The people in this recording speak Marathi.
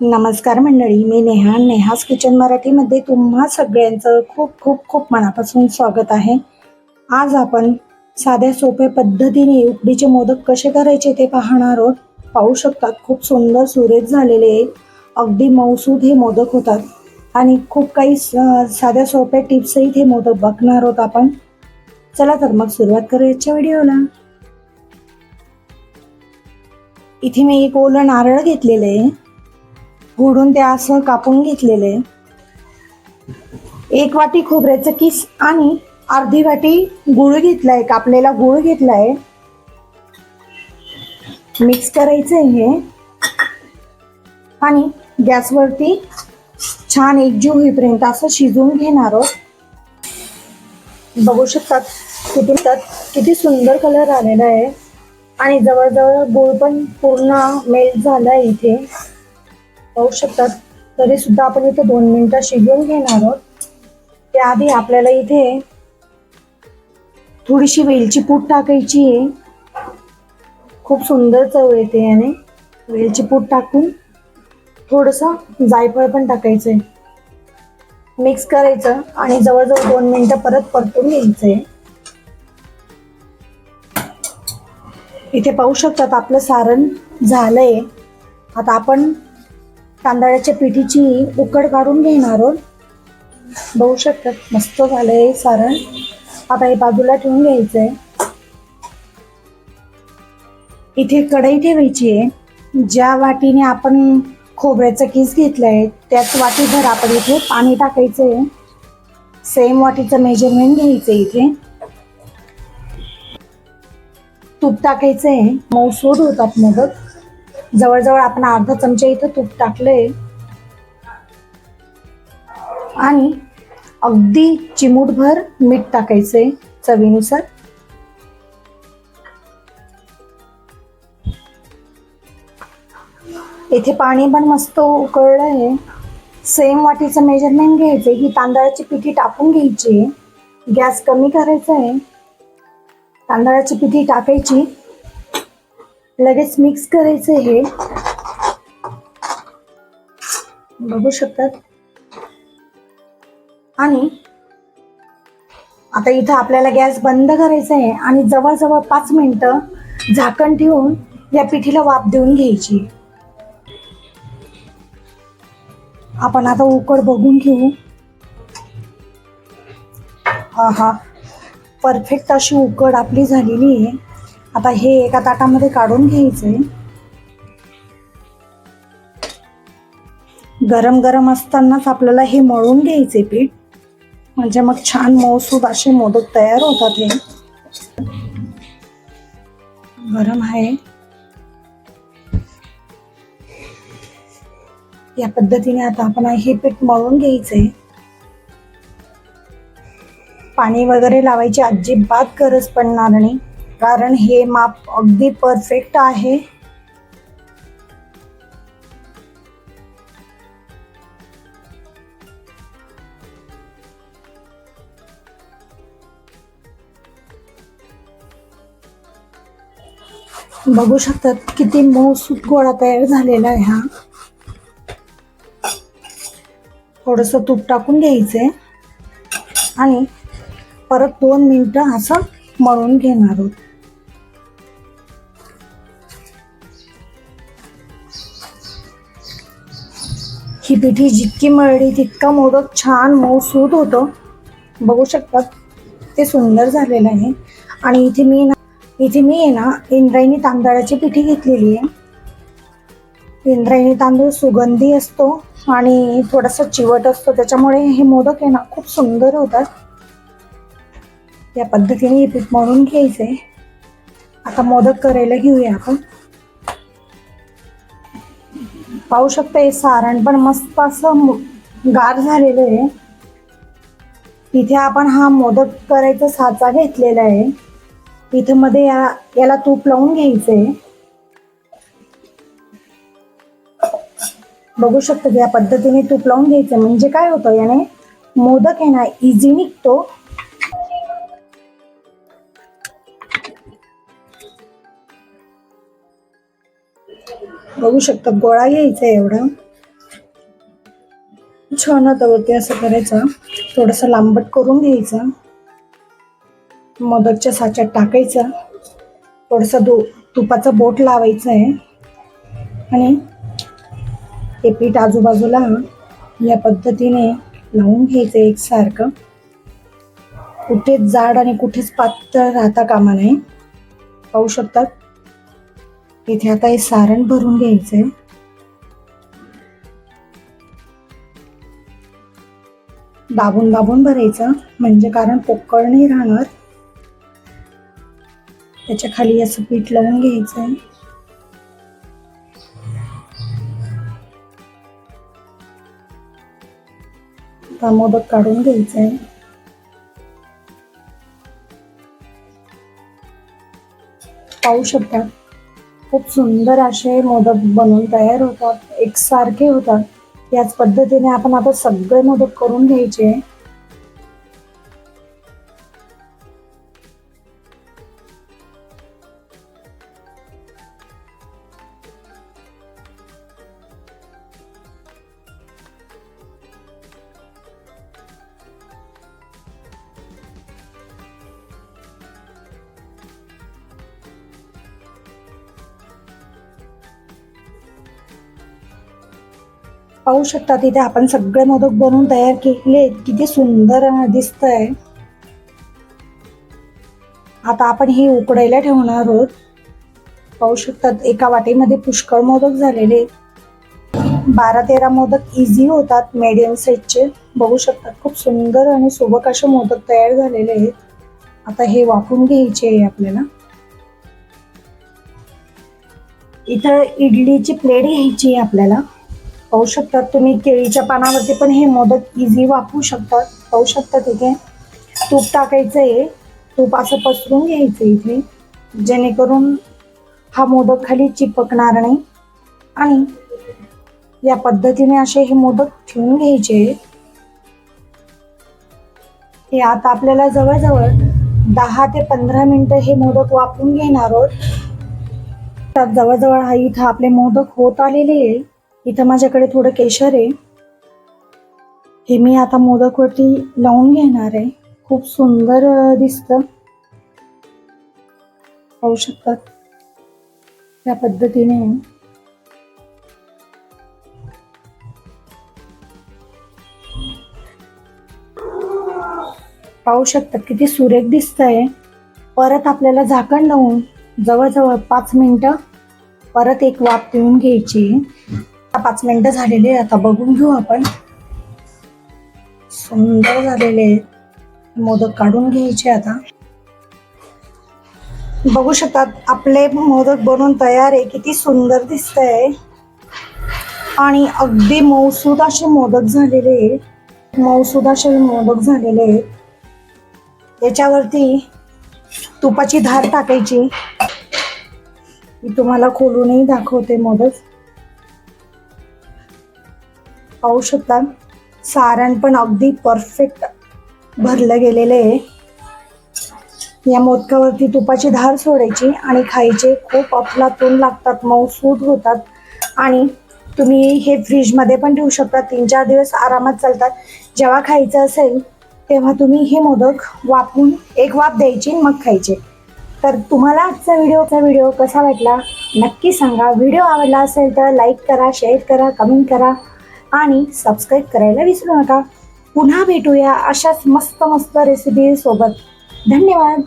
नमस्कार मंडळी मी नेहा. नेहास किचन मराठीमध्ये तुम्हा सगळ्यांचं खूप खूप खूप मनापासून स्वागत आहे. आज आपण साध्या सोप्या पद्धतीने उकडीचे मोदक कसे करायचे ते पाहणार आहोत. पाहू शकतात खूप सुंदर सुरेख झालेले अगदी मऊसूद हे मोदक होतात. आणि खूप काही स- साध्या सोप्या टिप्सही ते मोदक बघणार आहोत आपण. चला तर मग सुरुवात करूयाच्या व्हिडिओला. इथे मी एक ओलं नारळ घेतलेलं आहे. फोडून ते असं कापून घेतलेले. एक वाटी खोबऱ्याचं किस आणि अर्धी वाटी गुळ घेतलाय कापलेला गुळ घेतलाय. मिक्स करायचं आहे हे. आणि गॅसवरती छान एकजीव होईपर्यंत असं शिजवून घेणार आहोत. बघू शकतात किती किती सुंदर कलर आलेला आहे. आणि जवळजवळ गुळ पण पूर्ण मेल्ट झाला आहे इथे. पाहू शकतात. तरी सुद्धा आपण इथे दोन मिनिटं शिजवून घेणार आहोत. त्याआधी आपल्याला इथे थोडीशी वेलची पूड टाकायची आहे. खूप सुंदर चव येते याने. वेलची पूड टाकून थोडंसं जायफळ पण टाकायचं आहे मिक्स करायचं आणि जवळजवळ दोन मिनिटं परत परतून घ्यायचं आहे इथे पाहू शकतात आपलं सारण झालंय. आता आपण तांदळाच्या पिठीची उकड काढून घेणार आहोत. बघू शकतात मस्त झालंय सारण. आता हे बाजूला ठेवून घ्यायचंय. इथे कढई ठेवायची आहे. ज्या वाटीने आपण खोबऱ्याचा किस घेतलाय त्याच वाटीभर आपण इथे पाणी टाकायचंय. सेम वाटीचं मेजरमेंट घ्यायचं इथे. तूप टाकायचंय. सोड होतात मदत. जवळजवळ आपण अर्धा चमचा इथं तूप टाकलंय. आणि अगदी चिमूटभर मीठ टाकायचंय चवीनुसार. इथे पाणी पण मस्त उकळलं आहे सेम वाटीचं मेजरमेंट घ्यायचं ही तांदळाची पिठी टाकून घ्यायची. गॅस कमी करायचा आहे तांदळाची पिठी टाकायची. लगेच मिक्स करायचं हे. बघू शकतात. आणि आता इथं आपल्याला गॅस बंद करायचा आहे आणि जवळजवळ पाच मिनिटं झाकण ठेवून या पिठीला वाफ देऊन घ्यायची. आपण आता उकड बघून घेऊ. हा हा परफेक्ट अशी उकड आपली झालेली आहे. आता हे एका ताटामध्ये काढून घ्यायचे. गरम गरम असतानाच आपल्याला हे मळून घ्यायचे पीठ. म्हणजे मग छान मऊसूद असे मोदक तयार होतात हे. गरम आहे. या पद्धतीने आता आपण हे पीठ मळून घ्यायचंय पाणी वगैरे लावायची अजिबात गरज पडणार नाही. कारण हे माप अगदी परफेक्ट आहे. बघू शकतात किती मऊसूत गोळा तयार झालेला आहे हा. थोडंसं तूप टाकून घ्यायचंय आणि परत दोन मिनिटं असं मळून घेणार आहोत. ही पिठी जितकी मळली तितका मोदक छान मऊसूत होतो. बघू शकतात ते सुंदर झालेलं आहे. आणि इथे मी ना इथे मी आहे ना इंद्रायणी तांदळाची पिठी घेतलेली आहे. इंद्रायणी तांदूळ सुगंधी असतो आणि थोडासा चिवट असतो त्याच्यामुळे हे मोदक आहे ना खूप सुंदर होतात. या पद्धतीने हे पीठ मळून आहे आता मोदक करायला घेऊया आपण. पाहू शकता हे सारण पण मस्त असं गार झालेलं आहे. इथे आपण हा मोदक करायचा साचा घेतलेला आहे. तिथं मध्ये या याला तूप लावून घ्यायचंय. बघू शकतो या पद्धतीने तूप लावून घ्यायचं म्हणजे काय होतं याने? मोदक आहे ना इझी निघतो. बघू शकतात गोळा घ्यायचा एवढा. छान आता वरती असं करायचं. थोडंसं लांबट करून घ्यायचं. मोदकच्या साच्यात टाकायचं. थोडंसं दो बोट लावायचं आहे. आणि ते पीठ आजूबाजूला या पद्धतीने लावून घ्यायचं एकसारखं. कुठेच जाड आणि कुठेच पातळ राहता कामा नये. पाहू शकतात. इथे आता हे सारण भरून घ्यायचंय. दाबून दाबून भरायचं म्हणजे कारण पोकळ नाही राहणार. त्याच्याखाली असं पीठ लावून घ्यायचंय. मोदक काढून घ्यायचंय. पाहू शकता. खूप सुंदर असे मोदक बनवून तयार होतात एकसारखे होतात. याच पद्धतीने आपण आता सगळे मोदक करून घ्यायचे. पाहू शकता तिथे आपण सगळे मोदक बनवून तयार केले. किती सुंदर दिसत आहे आता आपण हे उकडायला ठेवणार आहोत. पाहू शकतात एका वाटीमध्ये पुष्कळ मोदक झालेले. बारा तेरा मोदक इझी होतात मीडियम साईजचे बघू शकतात खूप सुंदर आणि सोबक असे मोदक तयार झालेले आहेत. आता हे वापरून घ्यायचे आहे आपल्याला. इथं इडलीची प्लेट घ्यायची आहे आपल्याला. पाहू शकतात. तुम्ही केळीच्या पानावरती पण हे मोदक इझी वापरू शकतात. पाहू शकता तिथे तूप टाकायचं आहे. तूप असं पसरून घ्यायचं इथे. जेणेकरून हा मोदक खाली चिपकणार नाही. आणि या पद्धतीने असे हे मोदक ठेवून घ्यायचे. हे आता आपल्याला जवळजवळ दहा ते पंधरा मिनटं हे मोदक वापरून घेणार आहोत. तर जवळजवळ हा इथं आपले मोदक होत आलेले आहे. इथं माझ्याकडे थोडं केशर आहे. हे मी आता मोदकवरती लावून घेणार आहे. खूप सुंदर दिसत दिसतं. पाहू शकतात? या पद्धतीने. पाहू शकतात किती सुरेख दिसतंय. परत आपल्याला झाकण लावून जवळजवळ पाच मिनिटं परत एक वाफ देऊन घ्यायची. पाच मिनिटं झालेले आता बघून घेऊ आपण. सुंदर झालेले आहेत. मोदक काढून घ्यायचे आता. बघू शकतात आपले मोदक बनवून तयार आहे. किती सुंदर दिसतंय. आणि अगदी मौसूद असे मोदक झालेले आहेत. मऊसूद असे मोदक झालेले आहेत. त्याच्यावरती तुपाची धार टाकायची. मी तुम्हाला खोलूनही दाखवते मोदक. पाहू शकता. सारण पण अगदी परफेक्ट भरलं गेलेलं आहे. या मोदकावरती तुपाची धार सोडायची आणि खायचे खूप अफलातून लागतात मऊ सूट होतात. आणि तुम्ही हे फ्रीजमध्ये पण ठेवू शकता तीन चार दिवस आरामात चालतात. जेव्हा खायचं असेल तेव्हा तुम्ही हे मोदक वापरून एक वाफ द्यायची मग खायचे. तर तुम्हाला आजचा व्हिडिओचा व्हिडिओ कसा वाटला नक्की सांगा. व्हिडिओ आवडला असेल तर लाईक करा शेअर करा कमेंट करा. आणि सबस्क्राईब करायला विसरू नका. पुन्हा भेटूया अशाच मस्त मस्त रेसिपी सोबत. धन्यवाद.